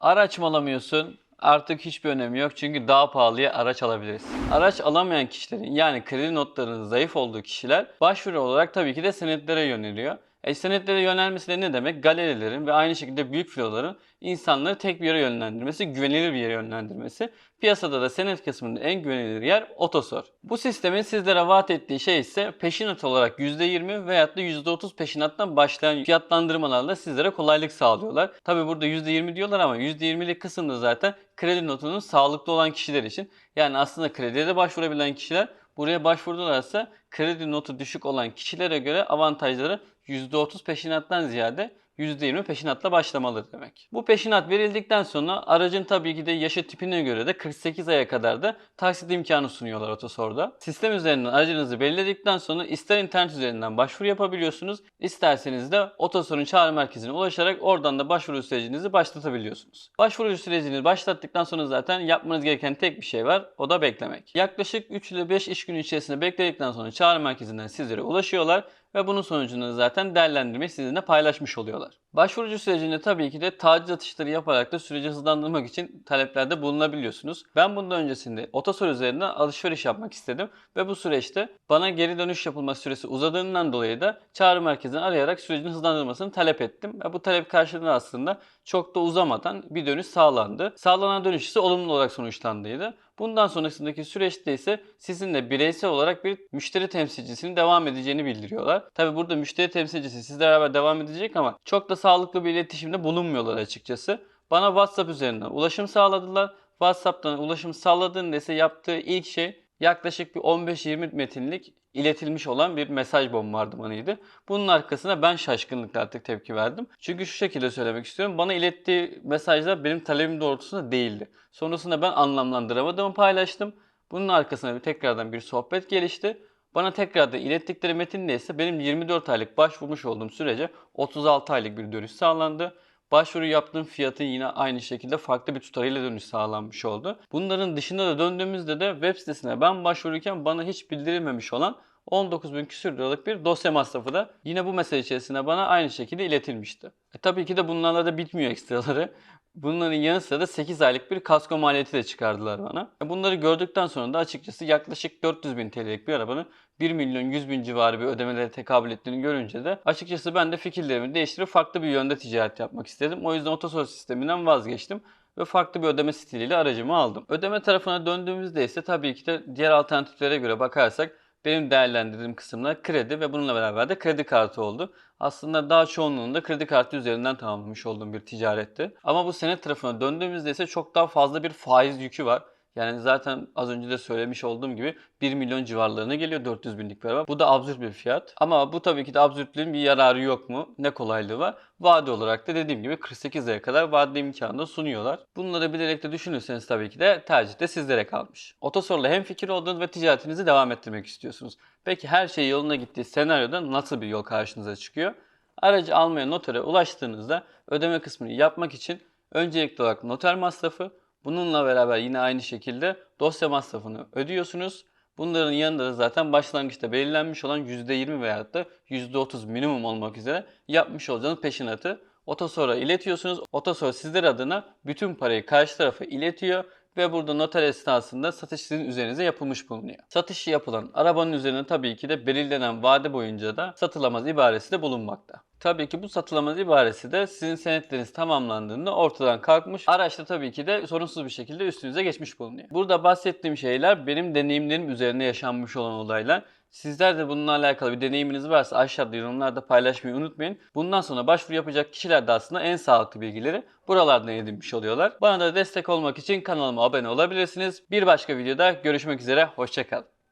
Araç mı alamıyorsun? Artık hiçbir önemi yok çünkü daha pahalıya araç alabiliriz. Araç alamayan kişilerin yani kredi notlarının zayıf olduğu kişiler başvuru olarak tabii ki de senetlere yöneliyor. E senetlere yönelmesi de ne demek? Galerilerin ve aynı şekilde büyük filoların insanları tek bir yere yönlendirmesi, güvenilir bir yere yönlendirmesi. Piyasada da senet kısmında en güvenilir yer Otosor. Bu sistemin sizlere vaat ettiği şey ise peşinat olarak %20 veyahut da %30 peşinattan başlayan fiyatlandırmalarla sizlere kolaylık sağlıyorlar. Tabi burada %20 diyorlar ama %20'lik kısımda zaten kredi notunun sağlıklı olan kişiler için. Yani aslında krediye de başvurabilen kişiler buraya başvurdularsa kredi notu düşük olan kişilere göre avantajları %30 peşinattan ziyade %20 peşinatla başlamalı demek. Bu peşinat verildikten sonra aracın tabii ki de yaşı tipine göre de 48 aya kadar da taksit imkanı sunuyorlar Otosor'da. Sistem üzerinden aracınızı belirledikten sonra ister internet üzerinden başvuru yapabiliyorsunuz, isterseniz de Otosor'un çağrı merkezine ulaşarak oradan da başvuru sürecinizi başlatabiliyorsunuz. Başvuru sürecini başlattıktan sonra zaten yapmanız gereken tek bir şey var, o da beklemek. Yaklaşık 3 ile 5 iş günü içerisinde bekledikten sonra çağrı merkezinden sizlere ulaşıyorlar ve bunun sonucunda zaten değerlendirmeyi sizinle paylaşmış oluyorlar. Başvurucu sürecinde tabii ki de taciz atışları yaparak da süreci hızlandırmak için taleplerde bulunabiliyorsunuz. Ben bundan öncesinde Otosor üzerinden alışveriş yapmak istedim ve bu süreçte bana geri dönüş yapılma süresi uzadığından dolayı da çağrı merkezini arayarak sürecin hızlandırılmasını talep ettim ve bu talep karşılığında aslında çok da uzamadan bir dönüş sağlandı. Sağlanan dönüş ise olumlu olarak sonuçlandıydı. Bundan sonrasındaki süreçte ise sizinle bireysel olarak bir müşteri temsilcisinin devam edeceğini bildiriyorlar. Tabi burada müşteri temsilcisi sizle beraber devam edecek ama çok da sağlıklı bir iletişimde bulunmuyorlar açıkçası. Bana WhatsApp üzerinden ulaşım sağladılar. WhatsApp'tan ulaşım sağladığında ise yaptığı ilk şey yaklaşık bir 15-20 metinlik iletilmiş olan bir mesaj bombardımanıydı. Bunun arkasına ben şaşkınlıkla artık tepki verdim. Çünkü şu şekilde söylemek istiyorum. Bana ilettiği mesajlar benim talebim doğrultusunda değildi. Sonrasında ben anlamlandıramadığımı paylaştım. Bunun arkasına bir tekrardan bir sohbet gelişti. Bana tekrardan ilettikleri metinde ise benim 24 aylık başvurmuş olduğum sürece 36 aylık bir dönüş sağlandı. Başvuru yaptığım fiyatın yine aynı şekilde farklı bir tutarıyla dönüş sağlanmış oldu. Bunların dışında da döndüğümüzde de web sitesine ben başvururken bana hiç bildirilmemiş olan 19 bin küsür liralık bir dosya masrafı da yine bu mesele içerisinde bana aynı şekilde iletilmişti. E tabii ki de bunlarla da bitmiyor ekstraları. Bunların yanı sıra da 8 aylık bir kasko maliyeti de çıkardılar bana. E bunları gördükten sonra da açıkçası yaklaşık 400 bin TL'lik bir arabanın 1 milyon 100 bin civarı bir ödemelere tekabül ettiğini görünce de açıkçası ben de fikirlerimi değiştirip farklı bir yönde ticaret yapmak istedim. O yüzden otosol sisteminden vazgeçtim ve farklı bir ödeme stiliyle aracımı aldım. Ödeme tarafına döndüğümüzde ise tabii ki de diğer alternatiflere göre bakarsak benim değerlendirdiğim kısımlar kredi ve bununla beraber de kredi kartı oldu. Aslında daha çoğunluğunda kredi kartı üzerinden tamamlamış olduğum bir ticaretti. Ama bu senet tarafına döndüğümüzde ise çok daha fazla bir faiz yükü var. Yani zaten az önce de söylemiş olduğum gibi 1 milyon civarlarına geliyor 400 binlik bir araba. Bu da absürt bir fiyat. Ama bu tabii ki de absürtlüğün bir yararı yok mu? Ne kolaylığı var? Vade olarak da dediğim gibi 48 aya kadar vade imkanı da sunuyorlar. Bunları bilerek de düşünürseniz tabii ki de tercih de sizlere kalmış. Otosor'la hem fikir olduğunuz ve ticaretinizi devam ettirmek istiyorsunuz. Peki her şey yoluna gittiği senaryoda nasıl bir yol karşınıza çıkıyor? Aracı almaya notere ulaştığınızda ödeme kısmını yapmak için öncelikli olarak noter masrafı, Bununla beraber yine aynı şekilde dosya masrafını ödüyorsunuz. Bunların yanında da zaten başlangıçta belirlenmiş olan %20 veyahut da %30 minimum olmak üzere yapmış olacağınız peşinatı Otosor'a iletiyorsunuz. Otosor sizler adına bütün parayı karşı tarafa iletiyor ve burada noter esnasında satış sizin üzerinize yapılmış bulunuyor. Satışı yapılan arabanın üzerine tabii ki de belirlenen vade boyunca da satılamaz ibaresi de bulunmakta. Tabii ki bu satılamaz ibaresi de sizin senetleriniz tamamlandığında ortadan kalkmış. Araç da tabii ki de sorunsuz bir şekilde üstünüze geçmiş bulunuyor. Burada bahsettiğim şeyler benim deneyimlerim üzerine yaşanmış olan olaylar. Sizler de bununla alakalı bir deneyiminiz varsa aşağıda yorumlarda paylaşmayı unutmayın. Bundan sonra başvuru yapacak kişiler de aslında en sağlıklı bilgileri buralardan edinmiş oluyorlar. Bana da destek olmak için kanalıma abone olabilirsiniz. Bir başka videoda görüşmek üzere, hoşçakalın.